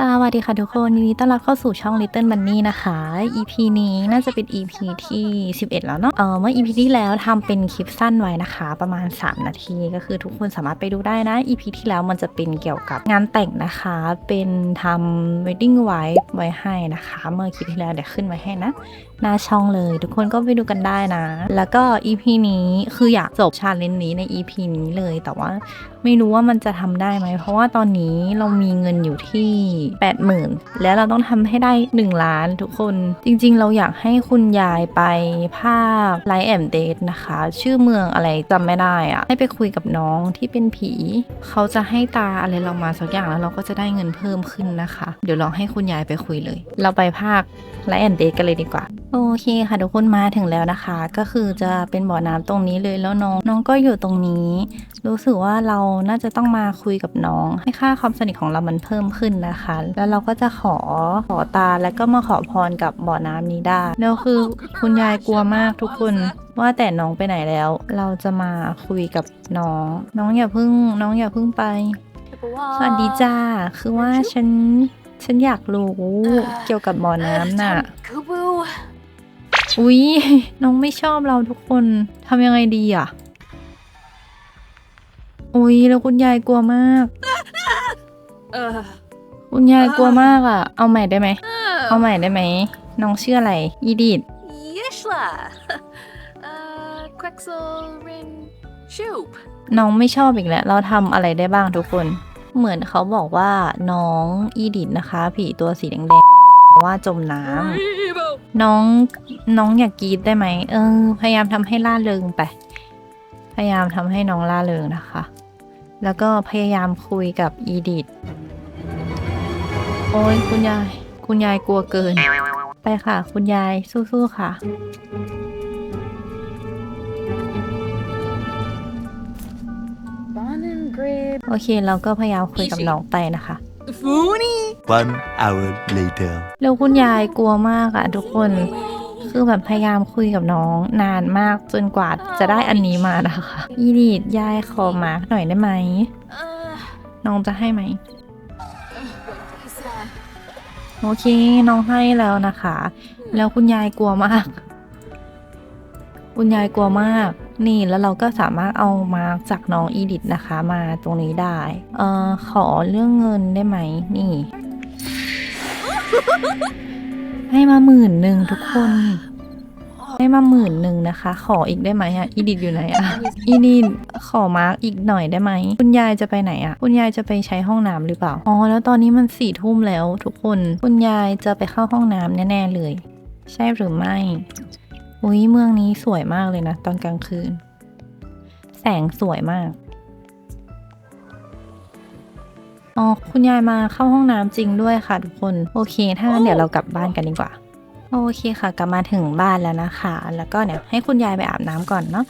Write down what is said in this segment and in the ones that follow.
สวัสดีค่ะทุกคนยินดีต้อนรับเข้าสู่ช่อง Little Bunny นะคะ EP นี้น่าจะเป็น EP ที่ 11 แล้วเนาะเออเมื่อ EP ที่แล้วทำเป็นคลิปสั้นไว้นะคะ ประมาณ 3 นาทีก็คือทุกคนสามารถไปดูได้นะ EP ที่แล้วมันจะเป็นเกี่ยวกับงานแต่งนะคะ เป็นทำ wedding wife ไว้ให้นะคะ เมื่อคลิปที่แล้วเดี๋ยวขึ้นไว้ให้นะหน้าช่องเลย ทุกคนก็ไปดูกันได้นะ แล้วก็ EP นี้คืออยากจบชาเลนจ์นี้ใน EP นี้เลย แต่ว่าไม่รู้ว่ามันจะทำได้ไหม เพราะว่าตอนนี้เรามีเงินอยู่ที่ 80,000 แล้วเราต้องทำให้ได้ 1 ล้านทุกคน จริงๆ เราอยากให้คุณยายไปภาคไลท์แอมเดทนะคะ ชื่อเมืองอะไรจำไม่ได้อะให้ไปคุยกับน้องที่เป็นผี เขาจะให้ตาอะไรเรามาสักอย่างแล้วเราก็จะได้เงินเพิ่มขึ้นนะคะ เดี๋ยวลองให้คุณยายไปคุยเลย เราไปภาคไลท์แอนเดทกันเลยดีกว่าโอเคค่ะทุกคนมาถึงแล้วนะคะ ก็คือจะเป็นบ่อน้ำตรงนี้เลยแล้วน้องน้องก็อยู่ตรงนี้ รู้สึกว่าเราน่าจะต้องมาคุยกับน้อง ให้ค่าความสนิทของเรามันเพิ่มขึ้นนะคะ แล้วเราก็จะขอขอตาแล้วก็มาขอพรกับบ่อน้ำนี้ได้แล้วคือคุณยายกลัวมากทุกคนว่าแต่น้องไปไหนแล้ว เราจะมาคุยกับน้อง น้องอย่าพิ่งน้องอย่าพิ่งไปสวัสดีจ้าคือว่าฉันฉันอยากรู้เกี่ยวกับบ่อน้ำน่ะ อุ๊ย น้องไม่ชอบเราทุกคนทำยังไงดีอะ อุ๊ย แล้วคุณยายกลัวมาก เออคุณยายกลัวมากอะ เอาใหม่ได้ไหม เอาใหม่ได้ไหม น้องชื่ออะไร อีดิดเยชล่ะเอ่อควักโซรินชูปน้องไม่ชอบอีกแล้ว เราทำอะไรได้บ้างทุกคน เหมือนเขาบอกว่าน้องอีดิดนะคะ ผีตัวสีแดงๆ ว่าจมน้ำน้องน้องอยากกรีดได้ไหมเออ พยายามทำให้ล่าเริงไป พยายามทำให้น้องล่าเริงนะคะ แล้วก็พยายามคุยกับอีดิทโอ้ยคุณยาย คุณยายกลัวเกิน ไปค่ะ คุณยายสู้ๆค่ะบอนนเกรดโอเคเราก็พยายามคุยกับน้องไปนะคะ ฟูนี่ One hour later. แล้วคุณยายกลัวมากอะทุกคน คือแบบพยายามคุยกับน้องนานมากจนกว่าจะได้อันนี้มานะคะอีดิทยายขอมาร์กหน่อยได้ไหมเออน้องจะให้ไหมพิซซ่าโอเค น้องให้แล้วนะคะ แล้วคุณยายกลัวมาก คุณยายกลัวมาก นี่แล้วเราก็สามารถเอามาร์กจากน้องอีดิทนะคะมาตรงนี้ได้เอ่อขอเรื่องเงินได้ไหมนี่ ให้มาหมื่นหนึ่งทุกคนให้มาหมื่นหนึ่งนะคะ ขออีกได้ไหมอะอีดิทอยู่ไหนอะอีดิทขอมาร์กอีกหน่อยได้ไหมคุณยายจะไปไหนอะคุณยายจะไปใช้ห้องน้ำหรือเปล่าอ๋อแล้วตอนนี้มันสี่ทุ่มแล้วทุกคน คุณยายจะไปเข้าห้องน้ำแน่ๆเลย ใช่หรือไม่ อุ้ยเมืองนี้สวยมากเลยนะ ตอนกลางคืน แสงสวยมาก อ๋อ คุณยายมาเข้าห้องน้ำจริงด้วยค่ะทุกคน โอเค ถ้างั้นเดี๋ยวเรากลับบ้านกันดีกว่า โอเคค่ะ กลับมาถึงบ้านแล้วนะคะ แล้วก็เนี่ยให้คุณยายไปอาบน้ำก่อนเนาะ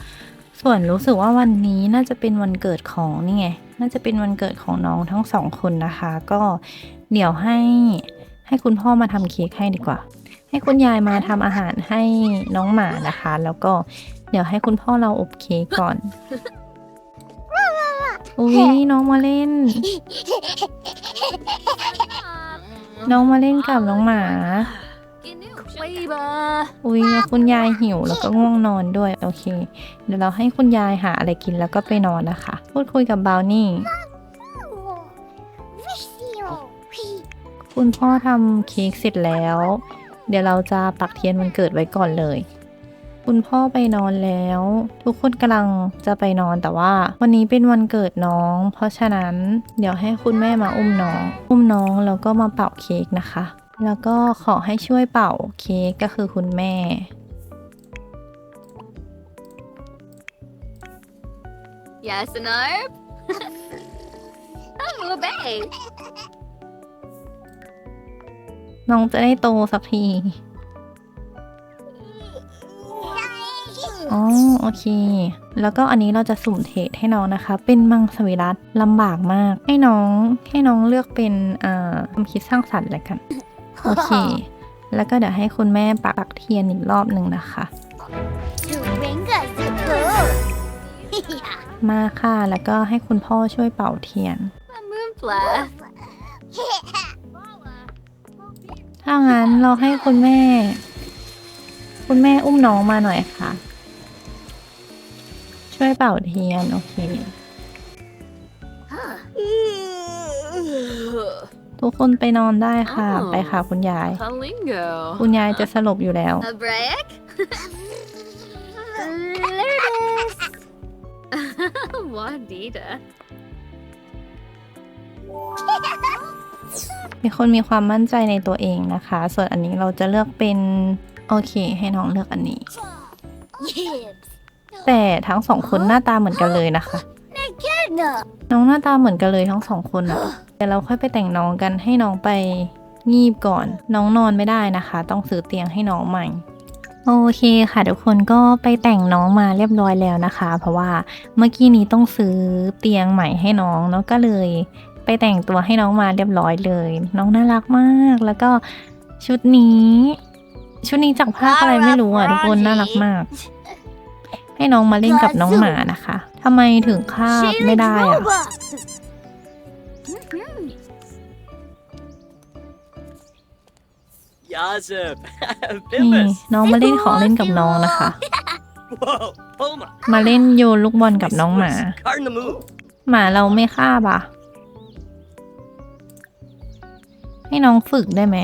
ส่วนรู้สึกว่าวันนี้น่าจะเป็นวันเกิดของนี่ไง น่าจะเป็นวันเกิดของน้องทั้งสองคนนะคะ ก็เดี๋ยวให้ให้คุณพ่อมาทำเค้กให้ดีกว่า ให้คุณยายมาทำอาหารให้น้องหมานะคะ แล้วก็เดี๋ยวให้คุณพ่อเราอบเค้กก่อนอุ้ยน้องมาเล่น น้องมาเล่นกับน้องหมาคลีบาอุ้ยแล้วคุณยายหิวแล้วก็ง่วงนอนด้วยโอเค เดี๋ยวเราให้คุณยายหาอะไรกินแล้วก็ไปนอนนะคะ พูดคุยกับบราวนี่คุณพ่อทำเค้กเสร็จแล้ว เดี๋ยวเราจะปักเทียนวันเกิดไว้ก่อนเลย คุณพ่อไปนอนแล้ว ทุกคนกำลังจะไปนอนแต่ว่า วันนี้เป็นวันเกิดน้อง เพราะฉะนั้นเดี๋ยวให้คุณแม่มาอุ้มน้อง อุ้มน้องแล้วก็มาเป่าเค้กนะคะ แล้วก็ขอให้ช่วยเป่าเค้กก็คือคุณแม่ยาสนารอ้าวเบ้ น้องจะได้โตสักที อ๋อ โอเค แล้วก็อันนี้เราจะสุ่มเทรดให้น้องนะคะ เป็นมังสวิรัตลำบากมาก ให้น้องให้น้องเลือกเป็นอ่าความคิดสร้างสรรค์อะไรกัน โอเค แล้วก็เดี๋ยวให้คุณแม่ปักปักเทียนอีกรอบหนึ่งนะคะมาค่ะ แล้วก็ให้คุณพ่อช่วยเป่าเทียนมือปลา ถ้างั้นเราให้คุณแม่ คุณแม่อุ้มน้องมาหน่อยค่ะ ช่วยเป่าเทียน โอเค ทุกคนไปนอนได้ค่ะอ้าวไปค่ะคุณยาย Kalingo. คุณยายจะสลบอยู่แล้ว A break? คนมีความมั่นใจในตัวเองนะคะ ส่วนอันนี้เราจะเลือกเป็นโอเค ให้น้องเลือกอันนี้ แต่ทั้งสองคนหน้าตาเหมือนกันเลยนะคะ น้องหน้าตาเหมือนกันเลยทั้งสองคนอะเดี๋ยวเราค่อยไปแต่งน้องกันให้น้องไปงีบก่อน น้องนอนไม่ได้นะคะ ต้องซื้อเตียงให้น้องใหม่โอเคค่ะทุกคนก็ไปแต่งน้องมาเรียบร้อยแล้วนะคะ เพราะว่าเมื่อกี้นี้ต้องซื้อเตียงใหม่ให้น้องเนาะก็เลย ไปแต่งตัวให้น้องมาเรียบร้อยเลย น้องน่ารักมาก แล้วก็ชุดนี้ ชุดนี้จากผ้าอะไรไม่รู้อะทุกคนน่ารักมาก ให้น้องมาเล่นกับน้องหมานะคะทำไมถึงคาบไม่ได้อะ Robot! ยาเซบนี่น้องมาเล่นของเล่นกับน้องนะคะ Whoa, Poma. มาเล่นโยนลูกบอลกับน้องหมา Card in the moon. หมาเราไม่คาบอะ ให้น้องฝึกได้ไหม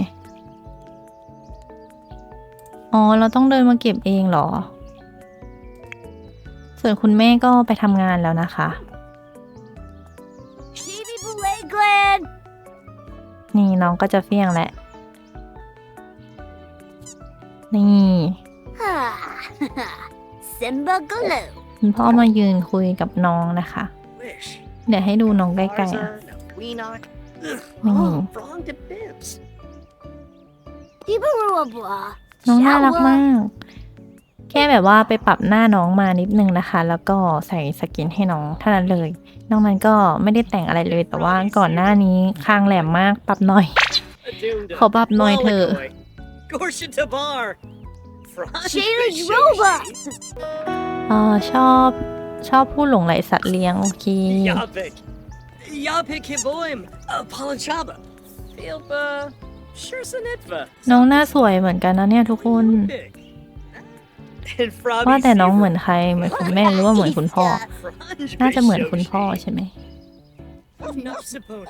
อ๋อ เราต้องเดินมาเก็บเองเหรอ ส่วนคุณแม่ก็ไปทำงานแล้วนะคะ Chibi Belay Gland! นี่น้องก็จะเฟี้ยงแหละ นี่ Simba Glue! คุณพ่อมายืนคุยกับน้องนะคะ Wish. เดี๋ยวให้ดูน้องใกล้ๆอะ Tarzan, a Weenock. Ugh, Mm. Oh, wrong to bibs. Dibarua น้องน่ารักมาก แค่แบบว่าไปปรับหน้าน้องมานิดนึงนะคะ แล้วก็ใส่สกินให้น้องเท่านั้นเลยนอกนั้นก็ไม่ได้แต่งอะไรเลย แต่ว่าก่อนหน้านี้คางแหลมมากปรับหน่อย Attuned to ขอปรับหน่อยเถอะ Lollicoy. Gorsha Tabar. Franz Shayla's Bishoshi. robot! เออชอบชอบผู้หลงไหลสัตว์เลี้ยงโอเค Yapik. Yapik Hiboim. Uh, Palanchaba. Filpa. Shursanitva. น้องหน้าสวยเหมือนกันนะเนี่ยทุกคน And Froggy ว่าแต่น้องเหมือน Seaver. ใครเหมือนคุณแม่หรือว่าเหมือนคุณพ่อ Franz น่าจะเหมือนคุณพ่อ Bishoshi. ใช่ไหม No suppose.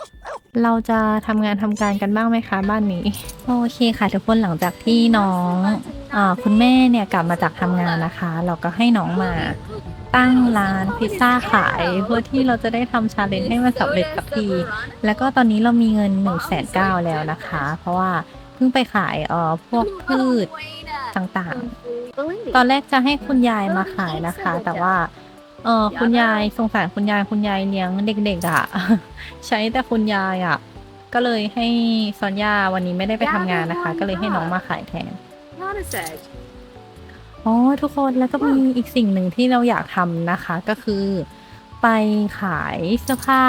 เราจะทำงานทำการกันบ้างไหมคะบ้านนี้ โอเคค่ะทุกคนหลังจากที่น้องอาคุณแม่เนี่ยกลับมาจากทำงานนะคะ เราก็ให้น้องมา ตั้งร้านพิซซ่าขาย เพื่อที่เราจะได้ทำชาเลนจ์ให้มันสำเร็จกับทีแล้วก็ตอนนี้เรามีเงิน1นึ่งแสนเก้าแล้วนะคะ เพราะว่าเพิ่งไปขายเอ่อพวกพืชต่างๆ ตอนแรกจะให้คุณยายมาขายนะคะ แต่ว่าเออคุณยายสงสารคุณยายคุณยายเลี้ยงเด็กๆอะ่ะ ใช้แต่คุณยายอะ่ะ ก็เลยให้ซอนยาวันนี้ไม่ได้ไปทำงานนะคะ ก็เลยให้น้องมาขายแทน อ๋อทุกคนแล้วก็มีอีกสิ่งหนึ่งที่เราอยากทำนะคะก็คือ ไปขายเสื้อผ้า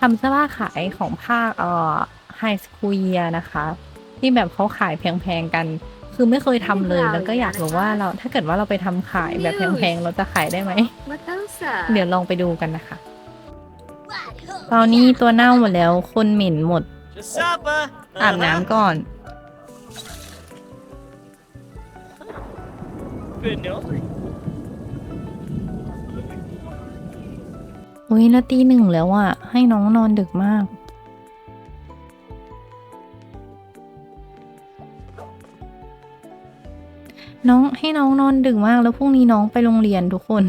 ทำเสื้อผ้าขายของภาคเอ่อไฮสคูเ r นะคะ ที่แบบเขาขายแพงๆกัน คือไม่เคยทำเลยแล้วก็อยากรู้ว่าเราถ้าเกิดว่าเราไปทำขายแบบแพงๆเราจะขายได้ไหม Matosa. เดี๋ยวลองไปดูกันนะคะ ตอนนี้ตัวเน่าหมดแล้วคนเหม็นหมด Jasapa. อาบน้ำก่อน โอุ้ยแล้วตีหนึ่งแล้วอะให้น้องนอนดึกมาก น้องให้น้องนอนดึกมากแล้วพรุ่งนี้น้องไปโรงเรียนทุกคน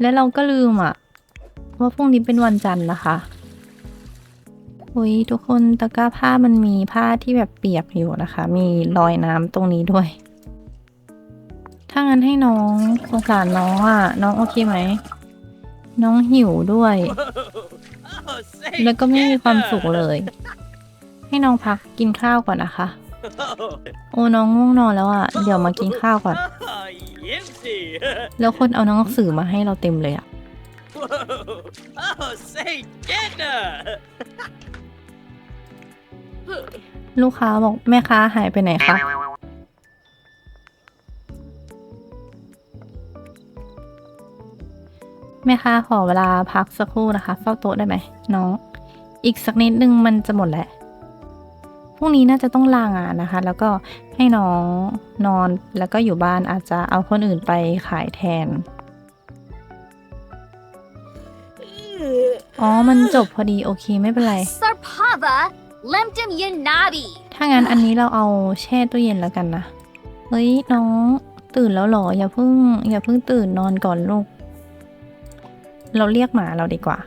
และเราก็ลืมอะว่าพรุ่งนี้เป็นวันจันทร์นะคะอุ้ยทุกคนตะกร้าผ้ามันมีผ้าที่แบบเปียกอยู่นะคะ มีรอยน้ำตรงนี้ด้วย ถ้างั้นให้น้องสงสารน้องอะน้องโอเคไหม น้องหิวด้วย Whoa. Oh, say แล้วก็ไม่มีความ Jenna. สุขเลย ให้น้องพักกินข้าวก่อนนะคะ Oh. โอ้น้องง่วงนอนแล้วอะ เดี๋ยวมากินข้าวก่อน Oh, Yipsy. แล้วคนเอาหนังสือมาให้เราเต็มเลยอะ Whoa. Oh, say Jenna. ลูกค้าบอกแม่ค้าหายไปไหนคะ แม่ค้าขอเวลาพักสักครู่นะคะ เฝ้าโต๊ะได้ไหมน้อง อีกสักนิดนึงมันจะหมดแล้วพรุ่งรุ่งนี้น่าจะต้องลางานนะคะ แล้วก็ให้น้องนอนแล้วก็อยู่บ้านอาจจะเอาคนอื่นไปขายแทน อ๋อ มันจบพอดีโอเคไม่เป็นไร Sarpava, Lemtum Yanabi. ถ้างั้นอันนี้เราเอาแช่ตู้เย็นแล้วกันนะ เฮ้ย น้องตื่นแล้วเหรอ อย่าเพิ่ง อย่าเพิ่งตื่นนอนก่อนลูก เราเรียกหมาเราดีกว่า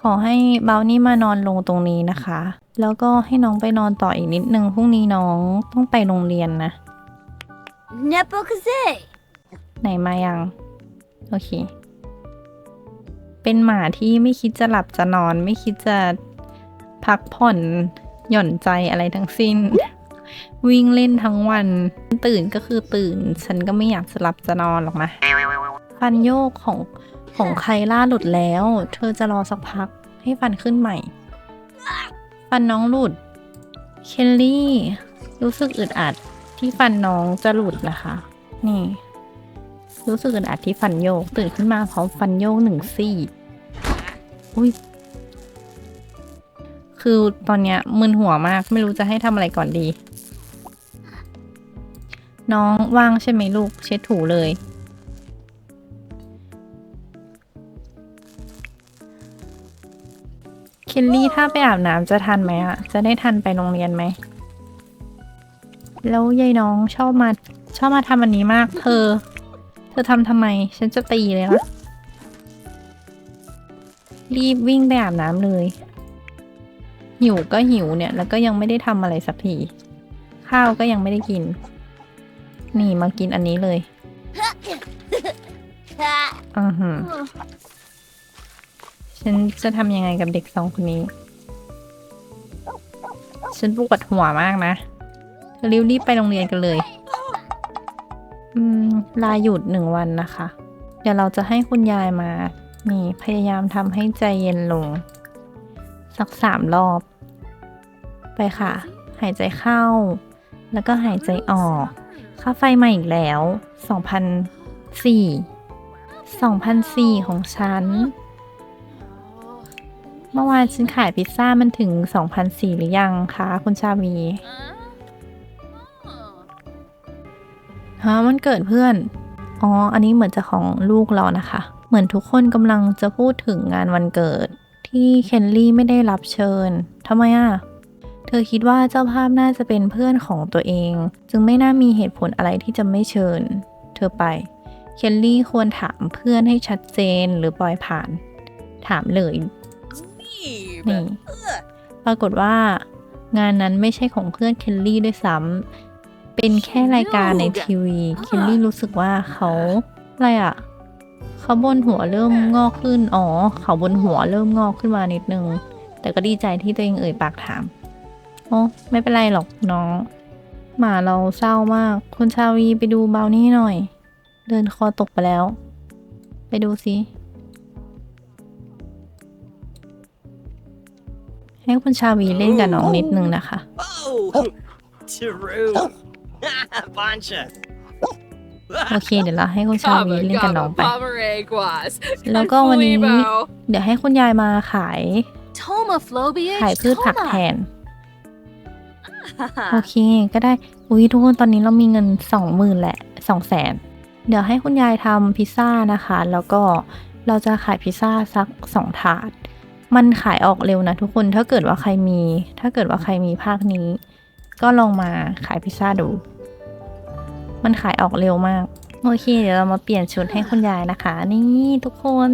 ขอให้เบานี่มานอนลงตรงนี้นะคะ แล้วก็ให้น้องไปนอนต่ออีกนิดนึงพรุ่งนี้น้องต้องไปโรงเรียนนะ Nepokaze. ไหนมายัง โอเค เป็นหมาที่ไม่คิดจะหลับจะนอน ไม่คิดจะพักผ่อน หย่อนใจอะไรทั้งสิ้น วิ่งเล่นทั้งวัน ตื่นก็คือตื่น ฉันก็ไม่อยากจะหลับจะนอนหรอกนะ ฟันโยกของ ของใครล่าหลุดแล้ว เธอจะรอสักพักให้ฟันขึ้นใหม่ ฟันน้องหลุด เคลลี่ รู้สึกอึดอัดที่ฟันน้องจะหลุดนะคะ นี่ รู้สึกอึดอัดที่ฟันโยก ตื่นขึ้นมาพร้อมฟันโยกหนึ่งซี่ อุ้ยคือตอนเนี้ยมึนหัวมากไม่รู้จะให้ทำอะไรก่อนดี น้องว่างใช่ไหมลูก เช็ดถูเลย ลลี่ถ้าไปอาบน้ำจะทันไหมอะจะได้ทันไปโรงเรียนไหม แล้วยายน้องชอบมาชอบมาทำอันนี้มาก เธอ เธอทำทำไม ฉันจะตีเลยนะรีบวิ่งไปอาบน้ำเลย หิวก็หิวเนี่ย แล้วก็ยังไม่ได้ทำอะไรสักที ข้าวก็ยังไม่ได้กิน นี่มากินอันนี้เลย Ha. อือหือ ฉันจะทำยังไงกับเด็กสองคนนี้ ฉันปวดหัวมากนะเรีบรีบไปโรงเรียนกันเลย อืม ลาหยุดหนึ่งวันนะคะ เดี๋ยวเราจะให้คุณยายมา นี่พยายามทำให้ใจเย็นลง สักสามรอบ ไปค่ะ หายใจเข้า แล้วก็หายใจออก ค่าไฟมาอีกแล้ว 2,004 2,004 ของฉัน มื่อวานฉันขายพิซซ่ามันถึง2,004หรือยังคะคุณชาวีฮะมันเกิดเพื่อน อ๋อ อันนี้เหมือนจะของลูกเรานะคะ เหมือนทุกคนกำลังจะพูดถึงงานวันเกิด ที่เคนลี่ไม่ได้รับเชิญทำไมอะ เธอคิดว่าเจ้าภาพน่าจะเป็นเพื่อนของตัวเอง จึงไม่น่ามีเหตุผลอะไรที่จะไม่เชิญ เธอไป เคนลี่ควรถามเพื่อนให้ชัดเจนหรือปล่อยผ่าน ถามเลย นี่ปรากฏว่างานนั้นไม่ใช่ของเพื่อนเคนลี่ด้วยซ้ำเป็นแค่รายการในทีวีเคนลี่รู้สึกว่าเขาอะไรอะเขาบนหัวเริ่มงอกขึ้น อ๋อ เขาบนหัวเริ่มงอกขึ้นมานิดนึง แต่ก็ดีใจที่ตัวเองเอ่ยปากถามโอ้ไม่เป็นไรหรอกน้อง หมาเราเศร้ามาก คุณชาวีไปดูเบานี่หน่อย เดินคอตกไปแล้ว ไปดูสิ ให้คุณชาวีเล่นกับน้องนิดนึงนะคะ Oh, true. Pancha. โอเคเดี๋ยวเราให้คุณชาวีเล่นกับน้องไป Pomeranguas. แล้วก็วันนี้ เดี๋ยวให้คุณยายมาขาย Tomophobia. ขายพืชผักแทน โอเคก็ได้ อุ้ยทุกคนตอนนี้เรามีเงินสองหมื่นแหละสองแสนเดี๋ยวให้คุณยายทำพิซซ่านะคะ แล้วก็เราจะขายพิซซ่าสักสองถาด มันขายออกเร็วนะทุกคนถ้าเกิดว่าใครมี ถ้าเกิดว่าใครมีภาคนี้ ก็ลองมาขายพิซซ่าดู มันขายออกเร็วมาก โอเค เดี๋ยวเรามาเปลี่ยนชุดให้คุณยายนะคะ นี่ทุกคน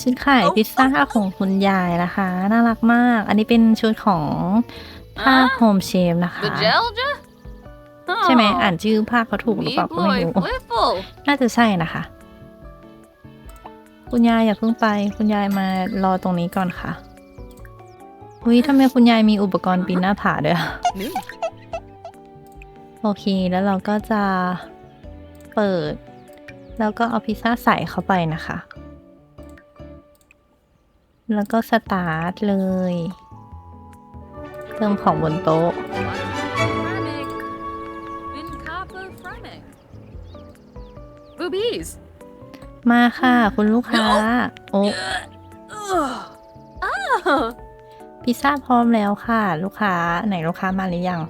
ชุดขายพิซซ่าของคุณยายนะคะ น่ารักมาก อันนี้เป็นชุดของภาคโฮมเชฟนะคะ The Gelja? ใช่ไหมอ่านชื่อภาคเขาถูกหรือเปล่าก็ไม่รู้ Whipple. น่าจะใช่นะคะ คุณยายอย่าเพิ่งไป คุณยายมารอตรงนี้ก่อนค่ะอุ้ยทำไมคุณยายมีอุปกรณ์ปีนหน้าผาด้วยอโอเค แล้วเราก็จะเปิด แล้วก็เอาพิซซ่าใส่เข้าไปนะคะ แล้วก็สตาร์ทเลยเติมของบนโต๊ะ Framek. Bin Kappa Framek. Boobies. มาค่ะ คุณลูกค้า โอ้ Oh. พิซซ่าพร้อมแล้วค่ะ ลูกค้าไหนลูกค้ามาหรือยัง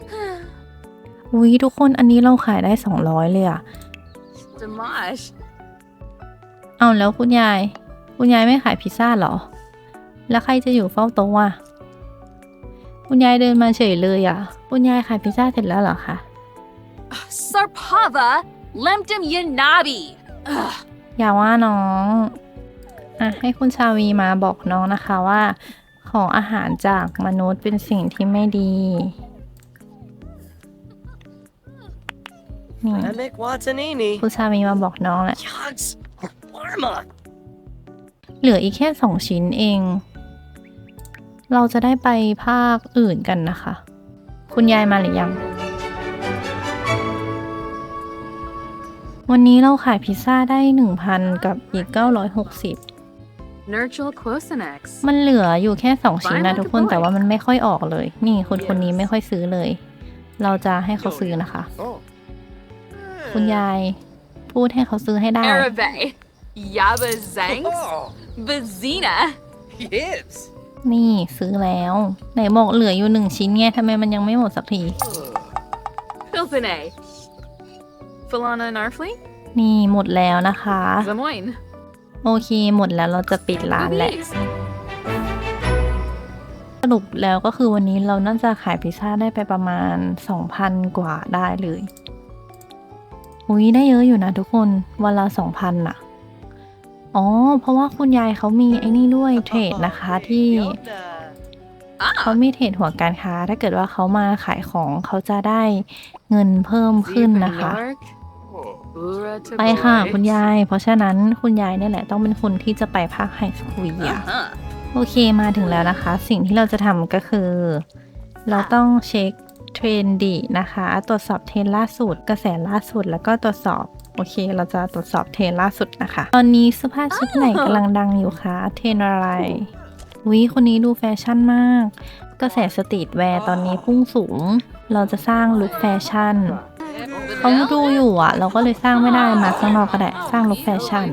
อุ้ยทุกคนอันนี้เราขายได้200เลยอะ Dimash. เอาแล้วคุณยาย คุณยายไม่ขายพิซซ่าเหรอ แล้วใครจะอยู่เฝ้าโต๊ะอะคุณยายเดินมาเฉยเลยอะคุณยายขายพิซซ่าเสร็จแล้วเหรอคะ Sarpava, lemtum yanabi. อย่าว่าน้องอะให้คุณชาวีมาบอกน้องนะคะว่า ของอาหารจากมนุษย์เป็นสิ่งที่ไม่ดีนี่ Emic Watanini. คุณชาวีมาบอกน้องแหละ Yucks. Parma. เหลืออีกแค่สองชิ้นเอง เราจะได้ไปภาคอื่นกันนะคะ คุณยายมาหรือยัง วันนี้เราขายพิซซ่าได้ 1,000 กับอีก 960 Nurgle Quosonex. มันเหลืออยู่แค่ 2 ชิ้นนะทุกคนแต่ว่ามันไม่ค่อยออกเลย นี่คนคนนี้ไม่ค่อยซื้อเลย เราจะให้เขาซื้อนะคะ คุณยายพูดให้เขาซื้อให้ได้ Arabe. Yaba Zangs. Oh, Bazina. yes. นี่ซื้อแล้ว ไหนบอกเหลืออยู่หนึ่งชิ้นไงทำไมมันยังไม่หมดสักที Filthine. Filana Narfly. นี่หมดแล้วนะคะ Zamoin. โอเคหมดแล้วเราจะปิดร้านแหละ Boobies. สรุปแล้วก็คือวันนี้เราน่าจะขายพิซซ่าได้ไปประมาณ 2,000 กว่าได้เลย อุ้ยได้เยอะอยู่นะทุกคน วันละ 2,000น่ะ อ๋อ เพราะว่าคุณยายเขามีไอ้นี่ด้วยเทรดนะคะที่ เขามีเทรดหัวการค้า ถ้าเกิดว่าเขามาขายของเขาจะได้เงินเพิ่มขึ้นนะคะ York. Ura ไปค่ะ Taboy. คุณยาย เพราะฉะนั้นคุณยายเนี่ยแหละต้องเป็นคนที่จะไปภาคไฮสคูลอะ Uh-huh. โอเคมาถึงแล้วนะคะ สิ่งที่เราจะทำก็คือ เราต้องเช็คเทรนดีนะคะ ตรวจสอบเทรนล่าสุด กระแสล่าสุดแล้วก็ตรวจสอบโอเค เราจะตรวจสอบเทรนล่าสุดนะคะ ตอนนี้เสื้อผ้าชุดไหนกำลังดังอยู่คะเทรนอะไรวิคนนี้ดูแฟชั่นมาก กระแสสตรีทแวร์ตอนนี้พุ่งสูง เราจะสร้างลุคแฟชั่น เขาดูอยู่อะ เราก็เลยสร้างไม่ได้มาข้างนอกก็ได้สร้างลุคแฟชั่น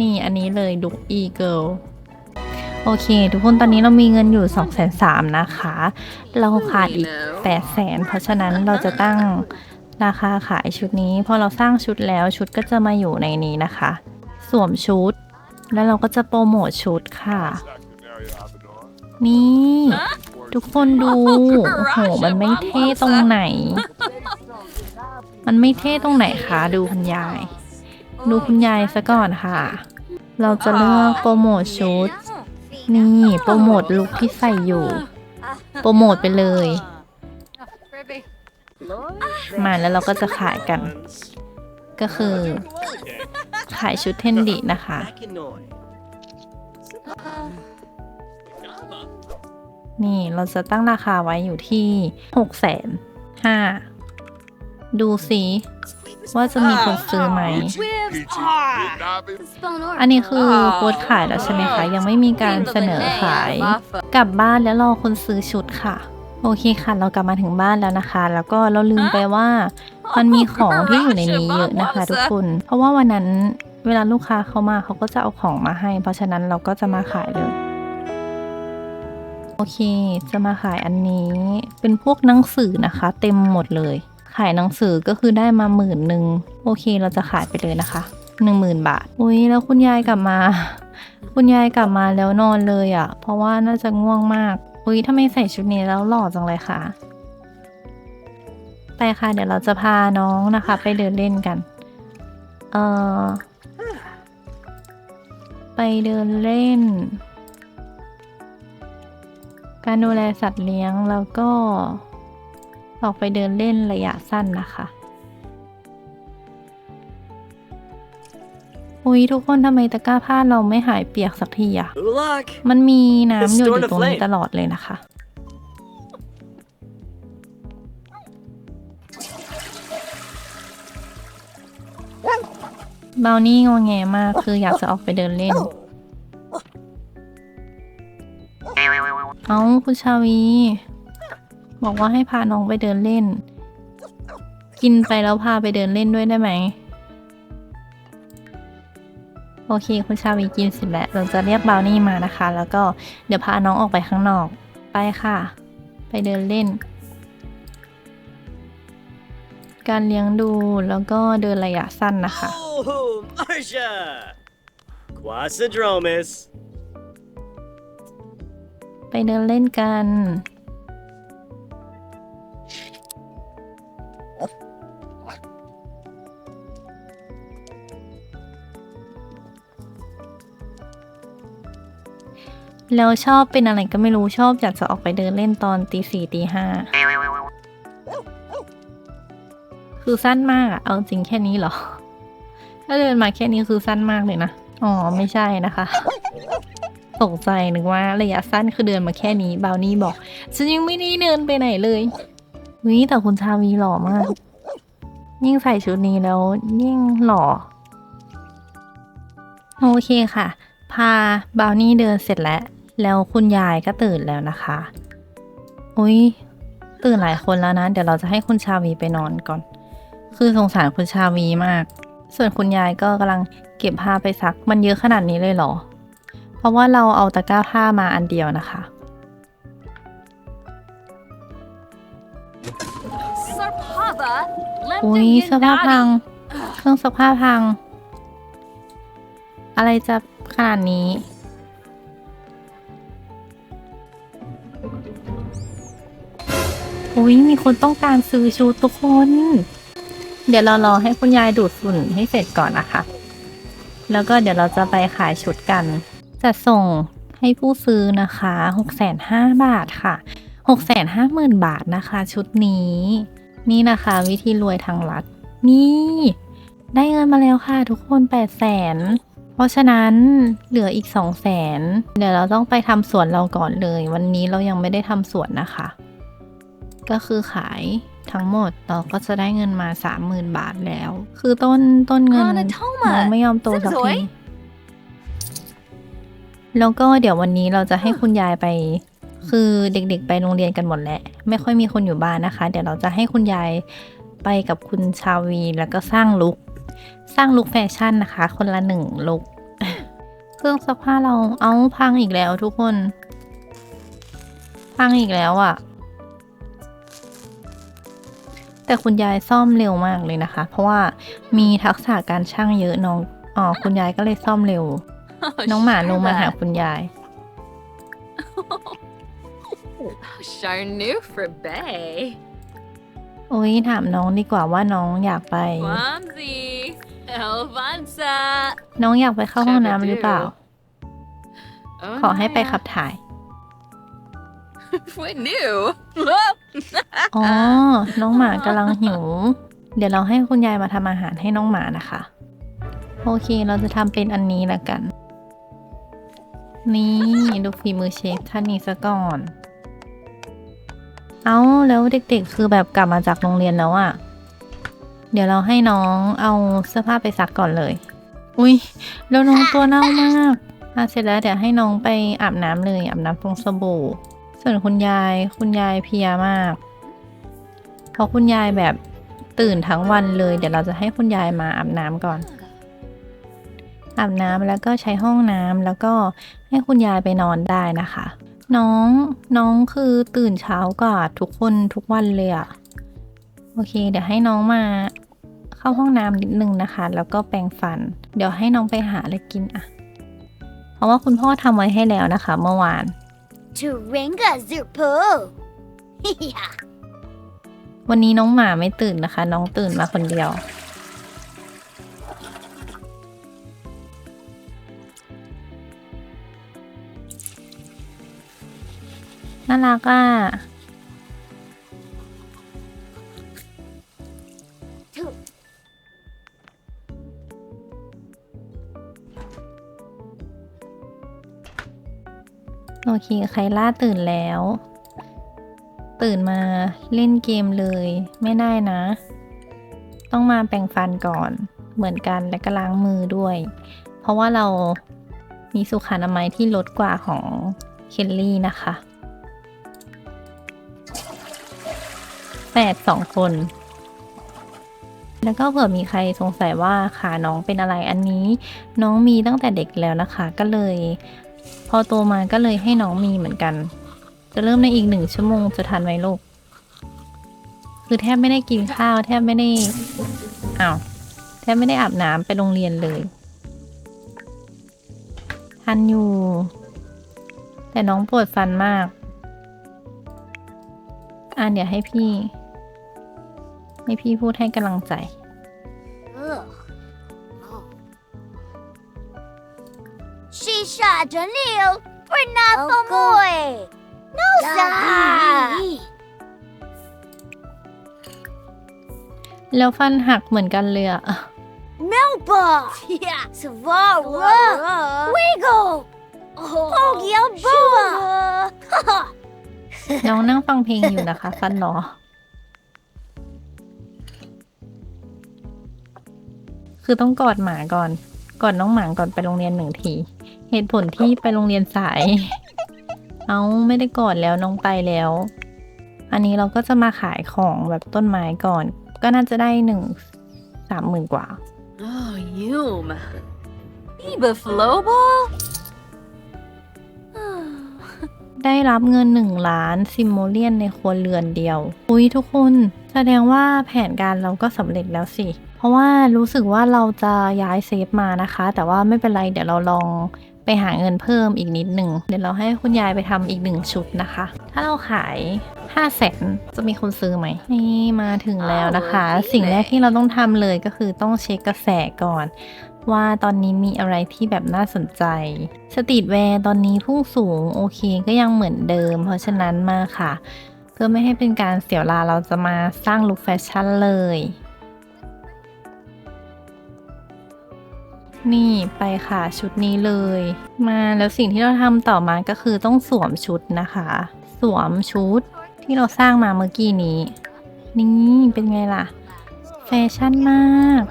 นี่อันนี้เลยดุกอีเกิลโอเค ทุกคนตอนนี้เรามีเงินอยู่2องแสนสามนะคะ เราขาดอีก8ปดแสนเพราะฉะนั้นเราจะตั้ง ราคาขายชุดนี้พอเราสร้างชุดแล้วชุดก็จะมาอยู่ในนี้นะคะ สวมชุด แล้วเราก็จะโปรโมทชุดค่ะ นี่ ทุกคนดูโอ้โหมันไม่เท่ตรงไหน มันไม่เท่ตรงไหนคะดูคุณยาย ดูคุณยายซะก่อนค่ะ เราจะเลือกโปรโมทชุด นี่โปรโมทลุคที่ใส่อยู่ โปรโมทไปเลย มาแล้วเราก็จะขายกัน ก็คือ ขายชุดเทนดินะคะ นี่เราจะตั้งราคาไว้อยู่ที่หกแสนห้าดูสิว่าจะมีคนซื้อไหม อันนี้คือโพสขายแล้วใช่ไหมคะ ยังไม่มีการเสนอขาย กลับบ้านแล้วรอคนซื้อชุดค่ะ โอเคค่ะ เรากลับมาถึงบ้านแล้วนะคะ แล้วก็เราลืมไปว่ามันมีของที่อยู่ในนี้เยอะนะคะทุกคน เพราะว่าวันนั้นเวลาลูกค้าเข้ามาเขาก็จะเอาของมาให้ เพราะฉะนั้นเราก็จะมาขายเลย โอเค จะมาขายอันนี้เป็นพวกหนังสือนะคะ เต็มหมดเลย ขายหนังสือก็คือได้มาหมื่นหนึ่งโอเค เราจะขายไปเลยนะคะหนึ่งหมื่นบาทอุ้ยแล้วคุณยายกลับมา คุณยายกลับมาแล้วนอนเลยอะ่ะ เพราะว่าน่าจะง่วงมาก อุ้ยทำไมใส่ชุดนี้แล้วหล่อจังเลยค่ะ ไปค่ะ เดี๋ยวเราจะพาน้องนะคะ ไปเดินเล่นกัน เออไปเดินเล่น การดูแลสัตว์เลี้ยงแล้วก็ ออกไปเดินเล่นระยะสั้นนะคะ อุ้ยทุกคนทำไมตะกร้าผ้าเราไม่หายเปียกสักทีอะ Luck. มันมีน้ำหยดอ Storm ยู่ตรงนี้ the flame ตลอดเลยนะคะ เบานี่งอแงมากคืออยากจะออกไปเดินเล่น เอ้าคุณชาวีบบอกว่าให้พาน้องไปเดินเล่น กินไปแล้วพาไปเดินเล่นด้วยได้ไหม โอเค คุณชาวีกินเสร็จแล้วเราจะเรียกบราวนี่มานะคะ แล้วก็เดี๋ยวพาน้องออกไปข้างนอก ไปค่ะ ไปเดินเล่น การเลี้ยงดูแล้วก็เดินระยะสั้นนะคะ Oh, Marcia! Quasadromus. ไปเดินเล่นกัน แล้วชอบเป็นอะไรก็ไม่รู้ชอบอยากจะออกไปเดินเล่นตอนตีสี่ตีห้าคือสั้นมากอะเอาจริงแค่นี้เหรอ ถ้าเดินมาแค่นี้คือสั้นมากเลยนะ อ๋อ ไม่ใช่นะคะ ตกใจนึกว่าระยะสั้นคือเดินมาแค่นี้บาวนี่บอก ฉันยังไม่ได้เดินไปไหนเลยวิแต่คุณชาวีหล่อมาก ยิ่งใส่ชุดนี้แล้ว ยิ่งหล่อ โอเคค่ะ พาบาวนี่เดินเสร็จแล้ว แล้วคุณยายก็ตื่นแล้วนะคะ อุ้ยตื่นหลายคนแล้วนะ เดี๋ยวเราจะให้คุณชาวีไปนอนก่อน คือสงสารคุณชาวีมาก ส่วนคุณยายก็กำลังเก็บผ้าไปซัก มันเยอะขนาดนี้เลยเหรอ เพราะว่าเราเอาตะกร้าผ้ามาอันเดียวนะคะ Sarpava อุ้ย lending เสื้อผ้าพัง เครื่องซักผ้าพัง อะไรจะขนาดนี้ อุ้ยมีคนต้องการซื้อชุดทุกคน เดี๋ยวเรารอให้คุณยายดูดฝุ่นให้เสร็จก่อนนะคะ แล้วก็เดี๋ยวเราจะไปขายชุดกัน จะส่งให้ผู้ซื้อนะคะหกแสนห้าบาทค่ะหกแสนห้าหมื่นบาทนะคะ ชุดนี้ นี่นะคะ วิธีรวยทางลัด นี่ ได้เงินมาแล้วค่ะ ทุกคน 8 0 0แสนเพราะฉะนั้นเหลืออีก 2 0 0แสนเดี๋ยวเราต้องไปทำสวนเราก่อนเลย วันนี้เรายังไม่ได้ทำสวนนะคะ ก็คือขายทั้งหมดเราก็จะได้เงินมา 30,000 บาทแล้ว คือต้นต้นเงิน Monotoma น้องไม่ยอมโตสักสวยทีแล้วก็เดี๋ยววันนี้เราจะให้คุณยายไป คือเด็กๆ ไปโรงเรียนกันหมดแหละ ไม่ค่อยมีคนอยู่บ้านนะคะ เดี๋ยวเราจะให้คุณยายไปกับคุณชาวีแล้วก็สร้างลุคสร้างลุคแฟชั่นนะคะ คนละหนึ่งลุคเครื่องซักผ้าเราเอาพังอีกแล้วทุกคน พังอีกแล้วอะ่ะ แต่คุณยายซ่อมเร็วมากเลยนะคะ เพราะว่ามีทักษะการช่างเยอะน้องอ๋อคุณยายก็เลยซ่อมเร็ว น้องหมาลงมาหาคุณยาย Charnu for Bay. โอ้ยถามน้องดีกว่าว่าน้องอยากไป Wamsi. Elvanza. น้องอยากไปเข้าห้องน้ำหรือเปล่า Oh, ขอให้ไปขับถ่าย What new? อ๋อ น้องหมากำลังหิว เดี๋ยวเราให้คุณยายมาทำอาหารให้น้องหมานะคะ โอเค เราจะทำเป็นอันนี้ละกัน นี่ดูฝีมือเชฟท่านนี้ซะก่อน เอาแล้วเด็กๆ คือแบบกลับมาจากโรงเรียนแล้วอะ่ะ เดี๋ยวเราให้น้องเอาเสื้อผ้าไปซักก่อนเลย อุ้ยแล้วน้องตัวเน่ามากอะเสร็จแล้วเดี๋ยวให้น้องไปอาบน้ำเลยอาบน้ำตรงสบู่ ส่วนคุณยายคุณยายเพียมาก เพราะคุณยายแบบตื่นทั้งวันเลย เดี๋ยวเราจะให้คุณยายมาอาบน้ำก่อน อาบน้ำแล้วก็ใช้ห้องน้ำแล้วก็ให้คุณยายไปนอนได้นะคะ น้องน้องคือตื่นเช้ากว่าทุกคนทุกวันเลยอะโอเค เดี๋ยวให้น้องมาเข้าห้องน้ำนิดนึงนะคะ แล้วก็แปรงฟัน เดี๋ยวให้น้องไปหาอะไรกินอะเพราะว่าคุณพ่อทำไว้ให้แล้วนะคะ เมื่อวาน Turinga Zerpo. yeah. วันนี้น้องหมาไม่ตื่นนะคะ น้องตื่นมาคนเดียว น่ารักอะ โอเคใครล่าตื่นแล้ว ตื่นมาเล่นเกมเลย ไม่ได้นะ ต้องมาแปรงฟันก่อนเหมือนกันและก็ล้างมือด้วย เพราะว่าเรามีสุขอนามัยที่ลดกว่าของเคลลี่นะคะแปดสองคน แล้วก็เผื่อมีใครสงสัยว่าขาน้องเป็นอะไรอันนี้ น้องมีตั้งแต่เด็กแล้วนะคะ ก็เลย พอโตมาก็เลยให้น้องมีเหมือนกัน จะเริ่มในอีกหนึ่งชั่วโมงจะทันไหมลูก คือแทบไม่ได้กินข้าว แทบไม่ได้อ้าวแทบไม่ได้อาบน้ำไปโรงเรียนเลย ทันอยู่ แต่น้องปวดฟันมาก อะเดี๋ยวให้พี่ ให้พี่พูดให้กำลังใจ Shisha Jalil, we're not for more. No, sir. แล้วฟันหักเหมือนกันเลยอะ Melba. Yeah. Savara. Wiggle. Pogia Boa. น้องนั่งฟังเพลงอยู่นะคะ ฟันหรอคือต้องกอดหมาก่อน กอดน้องหมาก่อนไปโรงเรียนหนึ่งที เหตุผลที่ไปโรงเรียนสาย เอาไม่ได้กอดแล้วน้องไปแล้ว อันนี้เราก็จะมาขายของแบบต้นไม้ก่อน ก็น่าจะได้หนึ่งสามหมื่นกว่า Oh, Yum. Eba Flobo? ได้รับเงิน 1 ล้านซิมโมเลียนในครัวเรือนเดียว อุ้ยทุกคน แสดงว่าแผนการเราก็สำเร็จแล้วสิ เพราะว่ารู้สึกว่าเราจะย้ายเซฟมานะคะ แต่ว่าไม่เป็นไร เดี๋ยวเราลอง ไปหาเงินเพิ่มอีกนิดหนึ่งเดี๋ยวเราให้คุณยายไปทำอีกหนึ่งชุดนะคะ ถ้าเราขาย5 0 0แสนจะมีคนซื้อไหมนี่มาถึงแล้วนะคะ สิ่งแรกที่เราต้องทำเลยก็คือต้องเช็คกระแสก่อน ว่าตอนนี้มีอะไรที่แบบน่าสนใจ สตรีทแวร์ตอนนี้พุ่งสูงโอเคก็ยังเหมือนเดิม เพราะฉะนั้นมาค่ะ เพื่อไม่ให้เป็นการเสียเวลาเราจะมาสร้างลุคแฟชั่นเลย นี่ไปค่ะชุดนี้เลย มาแล้วสิ่งที่เราทำต่อมาก็คือต้องสวมชุดนะคะ สวมชุดที่เราสร้างมาเมื่อกี้นี้ นี่เป็นไงล่ะ แฟชั่นมาก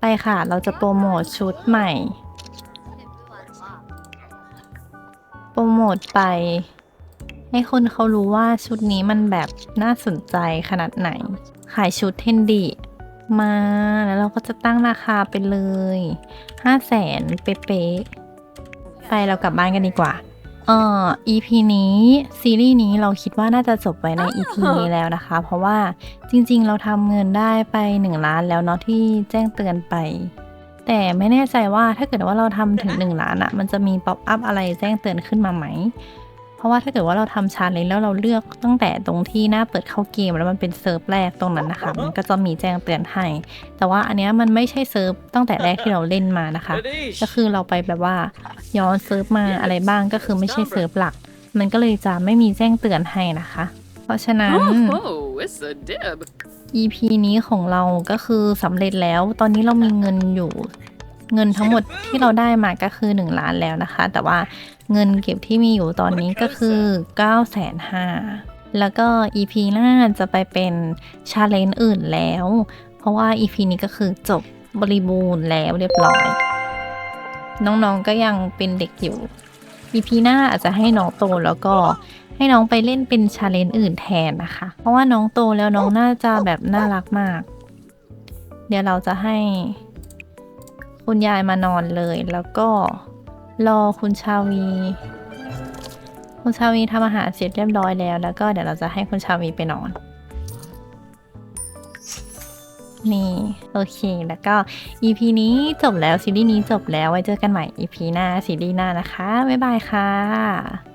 ไปค่ะเราจะโปรโมทชุดใหม่ โปรโมทไป ให้คนเขารู้ว่าชุดนี้มันแบบน่าสนใจขนาดไหน ขายชุดเทนดี มา แล้วเราก็จะตั้งราคาไปเลยห้าแสนเป๊ะๆไปเรากลับบ้านกันดีกว่าเอ่อ EP นี้ซีรีส์นี้เราคิดว่าน่าจะจบไว้ใน EP นี้แล้วนะคะ เพราะว่าจริงๆ เราทำเงินได้ไป 1 ล้านแล้วเนาะที่แจ้งเตือนไป แต่ไม่แน่ใจว่าถ้าเกิดว่าเราทำถึง 1 ล้านอะมันจะมีป๊อปอัพอะไรแจ้งเตือนขึ้นมาไหม ราะว่าถ้าเกิดว่าเราทำชาเลนจ์แล้วเราเลือกตั้งแต่ตรงที่หน้าเปิดเข้าเกมแล้วมันเป็นเซิร์ฟแรกตรงนั้นนะคะ มันก็จะมีแจ้งเตือนให้ แต่ว่าอันเนี้ยมันไม่ใช่เซิร์ฟตั้งแต่แรกที่เราเล่นมานะคะ ก็คือเราไปแบบว่าย้อนเซิร์ฟมาอะไรบ้างก็คือไม่ใช่เซิร์ฟหลัก มันก็เลยจะไม่มีแจ้งเตือนให้นะคะ เพราะฉะนั้น Oh, it's a dib. EP นี้ของเราก็คือสำเร็จแล้ว ตอนนี้เรามีเงินอยู่ เงินทั้งหมดที่เราได้มาก็คือ 1 ล้านแล้วนะคะ แต่ว่าเงินเก็บที่มีอยู่ตอนนี้ก็คือ9 5 0 0 0แล้วก็ EP หน้าจะไปเป็นชาเลนจ์อื่นแล้ว เพราะว่า EP นี้ก็คือจบบริบูรณ์แล้วเรียบร้อย น้องๆก็ยังเป็นเด็กอยู่ EP หน้าอาจจะให้น้องโตแล้วก็ให้น้องไปเล่นเป็นชาเลนจ์อื่นแทนนะคะ เพราะว่าน้องโตแล้วน้องน่าจะแบบน่ารักมาก เดี๋ยวเราจะให้ คุณยายมานอนเลย แล้วก็รอคุณชาวี คุณชาวีทำอาหารเสร็จเรียบร้อยแล้ว แล้วก็เดี๋ยวเราจะให้คุณชาวีไปนอน นี่ โอเค แล้วก็ EP นี้จบแล้วซีรีส์นี้จบแล้วไว้เจอกันใหม่ EP หน้าซีรีส์หน้านะคะ บ๊ายบายค่ะ